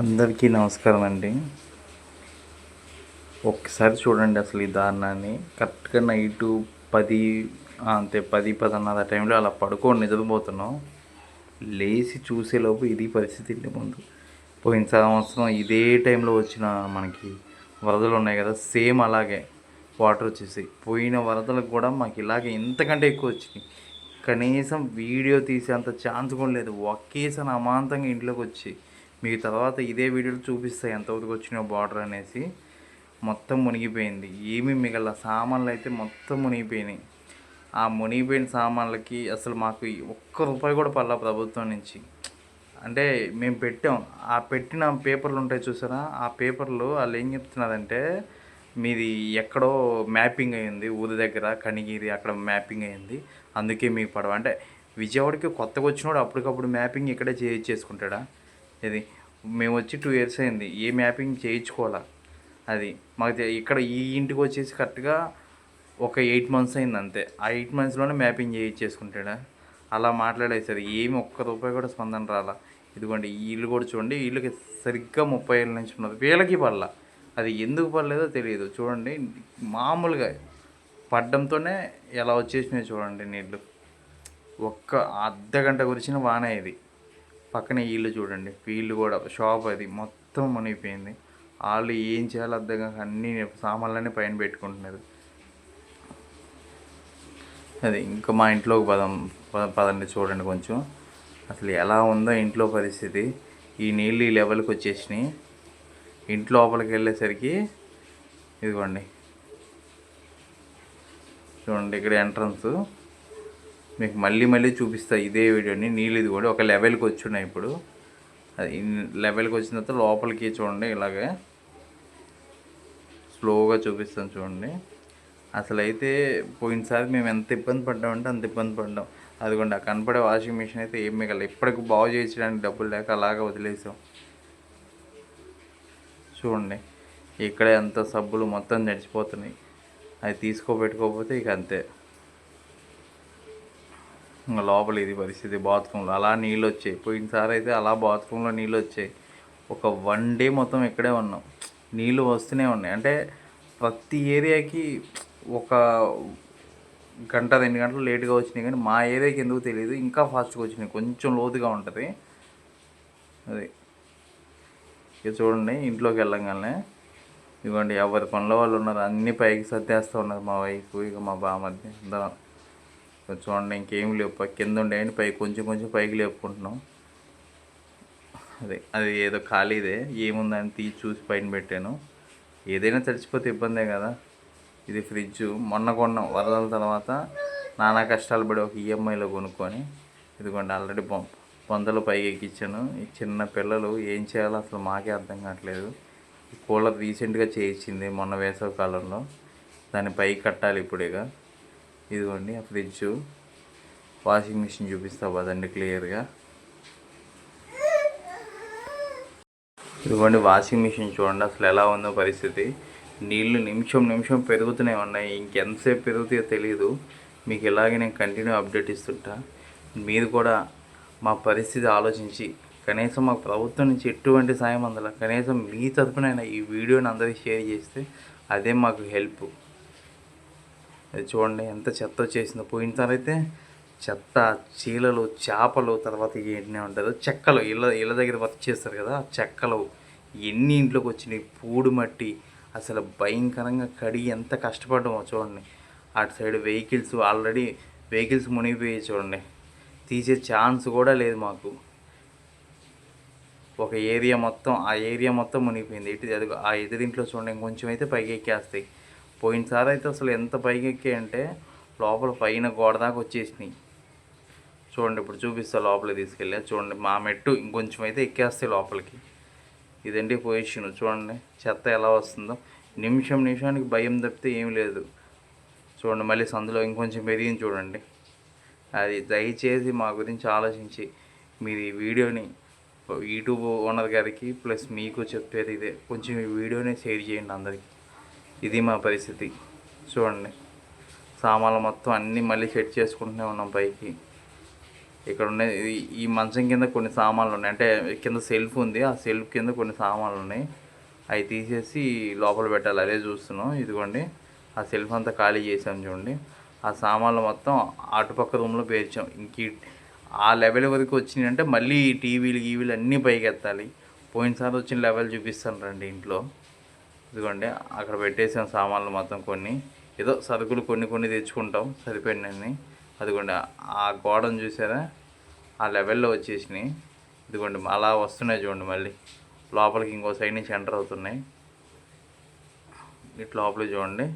అందరికీ నమస్కారం అండి ఒక్కసారి చూడండి అసలు ఈ దారుణాన్ని. కరెక్ట్గా నైటు పది అంతే పది పదన్నర టైంలో అలా పడుకోండి నిద్రపోతున్నాం. లేచి చూసేలోపు ఇది పరిస్థితి ఇంటి ముందు. పోయిన సంవత్సరం ఇదే టైంలో వచ్చిన మనకి వరదలు ఉన్నాయి కదా సేమ్ అలాగే వాటర్ వచ్చేసి. పోయిన వరదలకు కూడా మాకు ఇలాగే ఇంతకంటే ఎక్కువ వచ్చింది కనీసం వీడియో తీసేంత ఛాన్స్ కూడా లేదు. ఒకేసారి అమాంతంగా ఇంట్లోకి వచ్చి మీకు తర్వాత ఇదే వీడియోలో చూపిస్తాయి ఎంతవరకు వచ్చిన బార్డర్ అనేసి మొత్తం మునిగిపోయింది. ఏమీ మిగల సామాన్లు అయితే మొత్తం మునిగిపోయినాయి. ఆ మునిగిపోయిన సామాన్లకి అసలు మాకు ఒక్క రూపాయి కూడా పడలా ప్రభుత్వం నుంచి. అంటే మేము పెట్టాం. ఆ పెట్టిన పేపర్లు ఉంటాయి చూసారా? ఆ పేపర్లు వాళ్ళు ఏం చెప్తున్నారంటే మీది ఎక్కడో మ్యాపింగ్ అయ్యింది ఊరి దగ్గర కనిగిరి అక్కడ మ్యాపింగ్ అయ్యింది అందుకే మీకు పడవ. అంటే విజయవాడకి కొత్తగా వచ్చినోడు అప్పటికప్పుడు మ్యాపింగ్ ఇక్కడే చేసుకుంటాడా ఇది మేము వచ్చి టూ ఇయర్స్ అయింది. ఏ మ్యాపింగ్ చేయించుకోవాలా? అది మాకు ఇక్కడ ఈ ఇంటికి వచ్చేసి కరెక్ట్గా ఒక ఎయిట్ మంత్స్ అయింది అంతే. ఆ ఎయిట్ మంత్స్లోనే మ్యాపింగ్ చేయించేసుకుంటాడా? అలా మాట్లాడేసరి ఏమి ఒక్క రూపాయి కూడా స్పందన రాలా. ఇదిగోండి ఈ ఇల్లు కూడా చూడండి. ఇల్లుకి సరిగ్గా ముప్పై ఏళ్ళ నుంచి ఉన్నది. వీళ్ళకి పడలా. అది ఎందుకు పడలేదో తెలియదు. చూడండి మామూలుగా పడ్డంతోనే ఎలా వచ్చేసినాయి చూడండి నీళ్ళు ఒక్క అర్ధ గంట గురించిన వాన ఇది. పక్కనే ఇల్లు చూడండి. వీళ్ళు కూడా షాప్ అది. మొత్తం మునిగిపోయింది. వాళ్ళు ఏం చేయాలో అర్థం కాక అన్ని సామాన్లన్నీ పైన పెట్టుకుంటున్నారు. అది ఇంకా మా ఇంట్లోకి పదం పద- పదండి చూడండి కొంచెం. అసలు ఎలా ఉందో ఇంట్లో పరిస్థితి. ఈ నీళ్ళు ఈ లెవెల్కి వచ్చేసినాయి. ఇంట్లో లోపలికి వెళ్ళేసరికి ఇదిగోండి. చూడండి ఇక్కడ ఎంట్రన్స్. మీకు మళ్ళీ మళ్ళీ చూపిస్తా ఇదే వీడియోని. నీళ్ళు ఇది కూడా ఒక లెవెల్కి వచ్చున్నాయి ఇప్పుడు. అది లెవెల్కి వచ్చిన తర్వాత లోపలికి చూడండి ఇలాగే. స్లోగా చూపిస్తాను చూడండి. అసలు అయితే పోయినసారి మేము ఎంత ఇబ్బంది పడ్డామంటే అంత ఇబ్బంది పడ్డాం. అదిగోండి ఆ కనపడే వాషింగ్ మిషన్ అయితే ఏం మిగల ఇప్పటికి బాగు చేయించడానికి డబ్బులు లేక అలాగే వదిలేసాం. చూడండి ఇక్కడ ఎంత సబ్బులు మొత్తం నడిచిపోతున్నాయి. అది తీసుకోబెట్టుకోకపోతే ఇక అంతే. లోపల ఇది పరిస్థితి బాత్రూంలో అలా నీళ్ళు వచ్చాయి. పోయినసారి అయితే అలా బాత్రూంలో నీళ్ళు వచ్చాయి. ఒక వన్ డే మొత్తం ఇక్కడే ఉన్నాం. నీళ్ళు వస్తూనే ఉన్నాయి. అంటే ప్రతి ఏరియాకి ఒక గంట రెండు గంటలు లేట్గా వచ్చినాయి కానీ మా ఏరియాకి ఎందుకు తెలియదు. ఇంకా ఫాస్ట్గా వచ్చినాయి. కొంచెం లోతుగా ఉంటుంది. అది ఇక చూడండి ఇంట్లోకి వెళ్ళంగానే ఇదిగోండి ఎవరి పనుల వాళ్ళు ఉన్నారు. అన్ని పైకి సర్దేస్తూ ఉన్నారు మా వైఫ్ ఇక మా బామర్ది అందరం. చూడండి ఇంకేం లేవు. పై- కింద ఉండేయండి పై కొంచెం కొంచెం పైకి లేపుకుంటున్నాం. అదే అది ఏదో ఖాళీదే ఏముందని తీసి చూసి పైన పెట్టాను. ఏదైనా తడిచిపోతే ఇబ్బందే కదా. ఇది ఫ్రిడ్జ్. మొన్న కొన్నాం వరదల తర్వాత నానా కష్టాలు పడి ఒక ఈఎంఐలో కొనుక్కొని ఇదిగోండి ఆల్రెడీ బొ పొందలు పైకి ఎక్కించాను. ఈ చిన్న పిల్లలు ఏం చేయాలో అసలు మాకే అర్థం కావట్లేదు. కూలర్ రీసెంట్గా చేయించింది మొన్న వేసవి కాలంలో. దాన్ని పైకి కట్టాలి ఇప్పుడేగా. ఇదిగోండి ఆ ఫ్రిడ్జ్. వాషింగ్ మిషన్ చూపిస్తా పదండి క్లియర్గా. ఇదిగోండి వాషింగ్ మిషన్ చూడండి అసలు ఎలా ఉందో పరిస్థితి. నీళ్ళు నిమిషం నిమిషం పెరుగుతూనే ఉన్నాయి. ఇంకెంతసేపు పెరుగుతాయో తెలియదు మీకు ఇలాగే నేను కంటిన్యూ అప్డేట్ ఇస్తుంటా. మీరు కూడా మా పరిస్థితి ఆలోచించి కనీసం మాకు ప్రభుత్వం నుంచి ఎటువంటి సాయం అందల కనీసం మీ తరఫునైనా ఈ వీడియోని అందరికీ షేర్ చేస్తే అదే మాకు హెల్ప్. అది చూడండి ఎంత చెత్త వచ్చేసిందో. పోయినసారి అయితే చెత్త చీలలు చేపలు తర్వాత ఏంటనే ఉంటారు చెక్కలు. ఇళ్ళ ఇళ్ళ దగ్గర వర్క్ చేస్తారు కదా ఆ చెక్కలు. ఎన్ని ఇంట్లోకి వచ్చినాయి? పూడు మట్టి. అసలు భయంకరంగా కడిగి ఎంత కష్టపడ్డామో చూడండి. అటు సైడ్ వెహికల్స్ ఆల్రెడీ వెహికల్స్ మునిగిపోయి చూడండి. తీసే ఛాన్స్ కూడా లేదు మాకు. ఒక ఏరియా మొత్తం ఆ ఏరియా మొత్తం మునిగిపోయింది. ఇటు అది ఆ ఎదురింట్లో చూడండి ఇంకొంచెం అయితే పైకి ఎక్కేస్తాయి పోయినసారి అయితే అసలు ఎంత పైకి ఎక్కాయంటే లోపల పైన గోడ దాకా వచ్చేసినాయి. చూడండి ఇప్పుడు చూపిస్తా లోపలికి తీసుకెళ్ళి చూడండి మా మెట్టు ఇంకొంచెం అయితే ఎక్కేస్తాయి లోపలికి. ఇదండి పొజిషన్ చూడండి చెత్త ఎలా వస్తుందో. నిమిషం నిమిషానికి భయం తప్పితే ఏం లేదు. చూడండి మళ్ళీ సందులో ఇంకొంచెం పెరిగింది చూడండి. అది దయచేసి మా గురించి ఆలోచించి మీరు ఈ వీడియోని యూట్యూబ్ ఓనర్ గారికి ప్లస్ మీకు చెప్పేది ఇదే. కొంచెం ఈ వీడియోని షేర్ చేయండి అందరికీ. ఇది మా పరిస్థితి. చూడండి. సామాన్లు మొత్తం అన్నీ మళ్ళీ సెట్ చేసుకుంటూనే ఉన్నాం పైకి. ఇక్కడ ఉన్నాయి ఈ- మంచం కింద కొన్ని సామాన్లు ఉన్నాయి. అంటే కింద సెల్ఫ్ ఉంది. ఆ సెల్ఫ్ కింద కొన్ని సామాన్లు ఉన్నాయి. అవి తీసేసి లోపల పెట్టాలి. అదే చూస్తున్నాం. ఇదిగోండి. ఆ సెల్ఫ్ అంతా ఖాళీ చేసాం చూడండి. ఆ సామాన్లు మొత్తం అటుపక్క రూమ్లో పేర్చాం. ఇంక ఆ లెవెల్ వరకు వచ్చినాయి అంటే మళ్ళీ టీవీలు గీవీలు అన్నీ పైకి ఎత్తాలి పోయినసారి వచ్చిన లెవెల్ చూపిస్తాను రండి ఇంట్లో. ఇదిగోండి అక్కడ పెట్టేసిన సామాన్లు మొత్తం కొన్ని. ఏదో సరుకులు కొన్ని కొన్ని తెచ్చుకుంటాం సరిపోయినన్ని. అదిగోండి ఆ గోడను చూసారా? ఆ లెవెల్లో వచ్చేసినాయి. ఇదిగోండి అలా వస్తున్నాయి చూడండి మళ్ళీ. లోపలికి ఇంకో సైడ్ నుంచి ఎంటర్ అవుతున్నాయి. ఇటు లోపలికి చూడండి.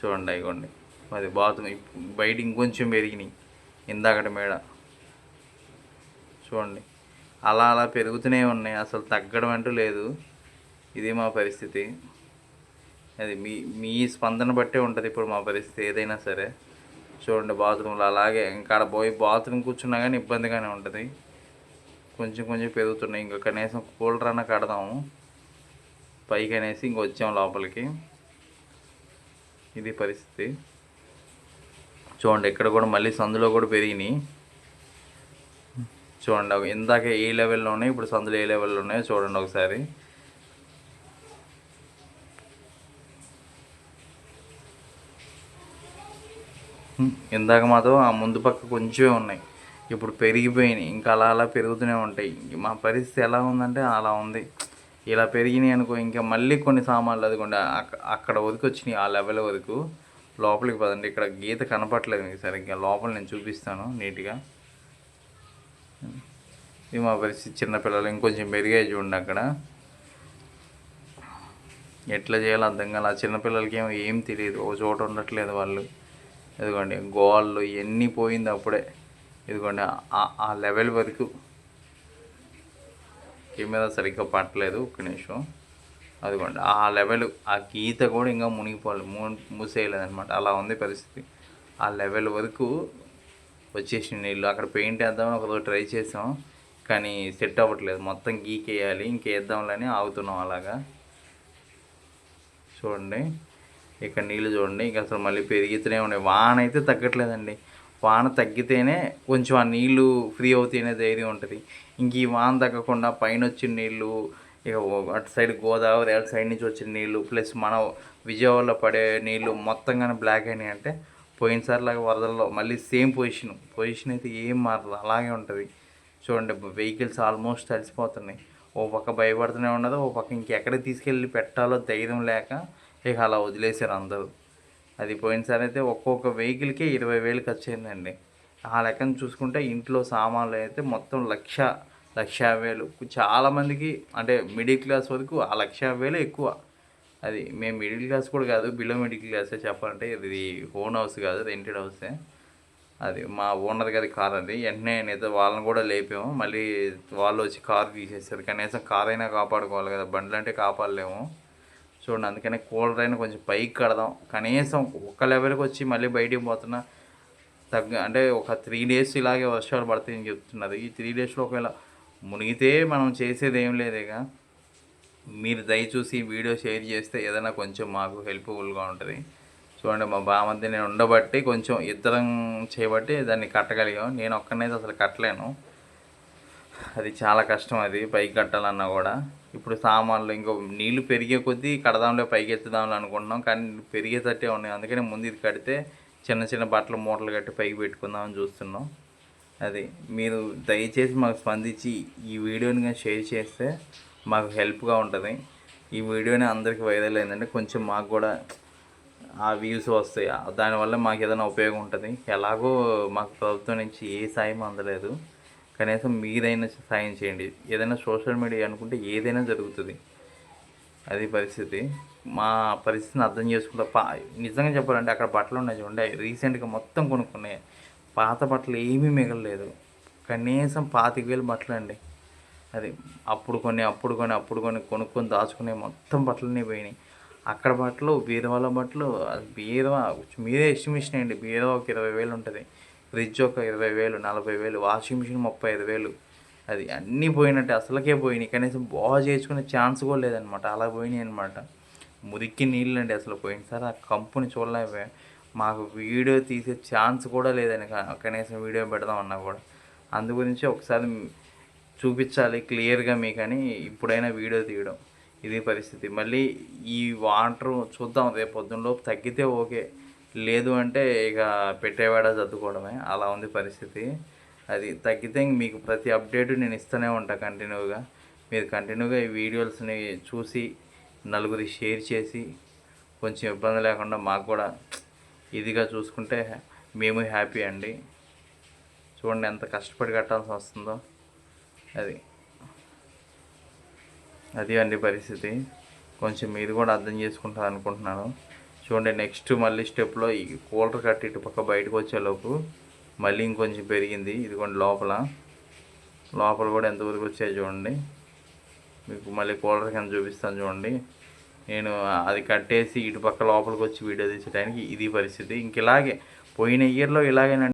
చూడండి ఇగోండి అది బాత్రూమ్ బయట ఇంకొంచెం పెరిగినాయి. ఇందాకటి మేడ. చూడండి అలా అలా పెరుగుతూనే ఉన్నాయి. అసలు తగ్గడం అంటూ లేదు. ఇది మా పరిస్థితి. అది మీ మీ స్పందన బట్టే ఉంటుంది ఇప్పుడు మా పరిస్థితి ఏదైనా సరే. చూడండి బాత్రూంలో అలాగే ఇంకా పోయి బాత్రూమ్ కూర్చున్నా కానీ ఇబ్బందిగానే ఉంటుంది. కొంచెం కొంచెం పెరుగుతున్నాయి. ఇంకా కనీసం కూలర్ అన్న కడదాము. పైకి అనేసి ఇంక వచ్చాం లోపలికి. ఇది పరిస్థితి. చూడండి ఇక్కడ కూడా మళ్ళీ సందులో కూడా పెరిగినాయి. చూడండి ఇందాక ఏ లెవెల్లో ఉన్నాయి ఇప్పుడు సందులో ఏ లెవెల్లో ఉన్నాయో చూడండి ఒకసారి. ఇందాక మాత్రం ఆ ముందు పక్క కొంచెమే ఉన్నాయి. ఇప్పుడు పెరిగిపోయినాయి. ఇంకా అలా అలా పెరుగుతూనే ఉంటాయి. మా పరిస్థితి ఎలా ఉందంటే అలా ఉంది. ఇలా పెరిగినాయి అనుకో ఇంకా మళ్ళీ కొన్ని సామాన్లు అదిగోండి. అక్కడ వరకు వచ్చినాయి. ఆ లెవెల్ వరకు. లోపలికి పదండి. ఇక్కడ గీత కనపట్లేదు మీకు సరిగ్గా. లోపల నేను చూపిస్తాను నీట్గా. ఇది మా పరిస్థితి. చిన్నపిల్లలు ఇంకొంచెం పెరిగాయి చూడండి అక్కడ. ఎట్లా చేయాలో అర్థం కాదు ఆ చిన్నపిల్లలకి ఏమో ఏం తెలియదు. ఒక చోట ఉండట్లేదు వాళ్ళు. ఇదిగోండి గోళ్ళు ఎన్ని పోయింది అప్పుడే. ఇదిగోండి ఆ- లెవెల్ వరకు. ఈ మీద సరిగ్గా పట్టలేదు ఒక్క నిమిషం. అదిగోండి ఆ లెవెల్ ఆ గీత కూడా ఇంకా మునిగిపోవాలి మూ మూసేయలేదు అనమాట అలా ఉంది పరిస్థితి. ఆ లెవెల్ వరకు వచ్చేసి నీళ్ళు. అక్కడ పెయింట్ వేద్దామని ఒకరోజు ట్రై చేసాం కానీ సెట్ అవ్వట్లేదు. మొత్తం గీకేయాలి ఇంకేద్దాంలని ఆగుతున్నాం అలాగా. చూడండి. ఇక్కడ నీళ్ళు చూడండి. ఇంకా అసలు మళ్ళీ పెరుగుతూనే ఉన్నాయి. వాన అయితే తగ్గట్లేదండి. వాన తగ్గితేనే కొంచెం ఆ నీళ్ళు ఫ్రీ అవుతాయనే ధైర్యం ఉంటుంది. ఇంక ఈ వాన తగ్గకుండా పైన వచ్చిన నీళ్ళు ఇక అటు సైడ్ గోదావరి అటు సైడ్ నుంచి వచ్చిన నీళ్ళు ప్లస్ మన విజయవాడలో పడే నీళ్ళు మొత్తంగానే బ్లాక్ అయినాయి అంటే పోయినసారిలాగా వరదల్లో మళ్ళీ సేమ్ పొజిషన్. పొజిషన్ అయితే ఏం మారదు. అలాగే ఉంటుంది. చూడండి వెహికల్స్ ఆల్మోస్ట్ తడిసిపోతున్నాయి. ఓ పక్క భయపడుతూనే ఉన్నది ఓ పక్క ఇంకెక్కడ తీసుకెళ్ళి పెట్టాలో ధైర్యం లేక ఇక అలా వదిలేశారు అందరూ. అది పోయినసారి అయితే ఒక్కొక్క వెహికల్కే ఇరవై వేలు ఖర్చు అయిందండి ఆ లెక్కన చూసుకుంటే ఇంట్లో సామాన్లు అయితే మొత్తం లక్ష లక్ష వేలు చాలామందికి అంటే మిడిల్ క్లాస్ వరకు ఆ లక్ష వేలు ఎక్కువ. అది మేము మిడిల్ క్లాస్ కూడా కాదు బిలో మిడిల్ క్లాసే చెప్పాలంటే ఇది ఓన్ హౌస్ కాదు రెంటెడ్ హౌసే. అది మా ఓనర్ గారి కార్ అది. వెంటనే నేత వాళ్ళని కూడా లేపాము. మళ్ళీ వాళ్ళు వచ్చి కార్ తీసేసారు. కనీసం కార్ అయినా కాపాడుకోవాలి కదా బండ్లు అంటే కాపాడలేము. చూడండి అందుకనే కూలర్ అయినా కొంచెం పైకి కడదాం. కనీసం ఒక్క లెవెల్కి వచ్చి మళ్ళీ బయటికి పోతున్నా తగ్గ అంటే ఒక త్రీ డేస్ ఇలాగే వర్షాలు పడతాయని చెప్తున్నారు. ఈ త్రీ డేస్లో ఒకవేళ మునిగితే మనం చేసేది ఏం లేదేగా మీరు దయచూసి వీడియో షేర్ చేస్తే ఏదైనా కొంచెం మాకు హెల్ప్ఫుల్గా ఉంటుంది. చూడండి మా బామధ్య నేను ఉండబట్టి కొంచెం ఇద్దరం చేయబట్టి దాన్ని కట్టగలిగాం. నేను ఒక్కనైతే అసలు కట్టలేను. అది చాలా కష్టం అది పైకి కట్టాలన్నా కూడా. ఇప్పుడు సామాన్లు ఇంకో నీళ్ళు పెరిగే కొద్దీ కడదాంలే పైకి ఎత్తుదాంలే అనుకుంటున్నాం. కానీ పెరిగేటట్టే ఉన్నాయి. అందుకని ముందు ఇది కడితే చిన్న చిన్న బట్టలు మూటలు కట్టి పైకి పెట్టుకుందామని చూస్తున్నాం. అది మీరు దయచేసి మాకు స్పందించి ఈ వీడియోని కానీ షేర్ చేస్తే మాకు హెల్ప్గా ఉంటుంది. ఈ వీడియోని అందరికీ వైరల్ అయిందంటే కొంచెం మాకు కూడా ఆ వ్యూస్ వస్తాయి. దానివల్ల మాకు ఏదైనా ఉపయోగం ఉంటుంది. ఎలాగో మాకు ప్రభుత్వం నుంచి ఏ సాయం అందలేదు. కనీసం మీరైనా సాయం చేయండి. ఏదైనా సోషల్ మీడియా అనుకుంటే ఏదైనా జరుగుతుంది. అది పరిస్థితి. మా పరిస్థితిని అర్థం చేసుకుంటా పా నిజంగా చెప్పాలంటే అక్కడ బట్టలు ఉన్నాయి చూడండి. రీసెంట్గా మొత్తం కొనుక్కున్నాయి. పాత బట్టలు ఏమీ మిగలలేదు. కనీసం పాతిక వేలు బట్టలు అండి. అది అప్పుడు కొన్ని అప్పుడు కొన్ని అప్పుడు కొన్ని కొనుక్కొని దాచుకునే మొత్తం బట్టలన్నీ పోయినాయి. అక్కడ బట్టలు బీరువాల బట్టలు అది బీరవా మీరే ఎస్టిమేషన్ అండి బీరవా ఒక ఇరవై వేలు ఉంటుంది. ఫ్రిడ్జ్ ఒక ఇరవై వేలు నలభై వేలు వాషింగ్ మిషన్ ముప్పై ఐదు వేలు. అది అన్నీ పోయినట్టే అసలుకే పోయినాయి. కనీసం బాగా చేసుకునే ఛాన్స్ కూడా లేదనమాట అలా పోయినాయి అనమాట మురికి నీళ్ళు అండి అసలు పోయినసారి ఆ కంపుని చూడలేకపోయా. మాకు వీడియో తీసే ఛాన్స్ కూడా లేదని కనీసం వీడియో పెడదాం అన్నా కూడా. అందు గురించి ఒకసారి చూపించాలి క్లియర్గా మీకని ఇప్పుడైనా వీడియో తీయడం. ఇది పరిస్థితి. మళ్ళీ ఈ వాటర్ చూద్దాం రేపు పొద్దున్నలోపు తగ్గితే ఓకే. లేదు అంటే ఇక పెట్టేవాడ చదువుకోవడమే. అలా ఉంది పరిస్థితి. అది తగ్గితే మీకు ప్రతి అప్డేట్ నేను ఇస్తూనే ఉంటాను కంటిన్యూగా. మీరు కంటిన్యూగా ఈ వీడియోస్ని చూసి నలుగురికి షేర్ చేసి కొంచెం ఇబ్బంది లేకుండా మాకు కూడా ఇదిగా చూసుకుంటే మేము హ్యాపీ అండి. చూడండి ఎంత కష్టపడి కట్టాల్సి వస్తుందో. అది. అది అండి పరిస్థితి. కొంచెం మీరు కూడా అర్థం చేసుకుంటారు అనుకుంటున్నాను చూడండి నెక్స్ట్ మళ్ళీ స్టెప్లో ఈ కూలర్ కట్టి ఇటు పక్క బయటకు వచ్చేలోపు మళ్ళీ ఇంకొంచెం పెరిగింది. ఇదిగోండి లోపల. లోపల కూడా ఎంతవరకు వచ్చాయి చూడండి. మీకు మళ్ళీ కూలర్ కింద చూపిస్తాను చూడండి. నేను అది కట్టేసి ఇటు పక్క లోపలికి వచ్చి వీడియో తీసేయడానికి ఇది పరిస్థితి. ఇంక ఇలాగే పోయిన ఇయర్లో ఇలాగేనండి.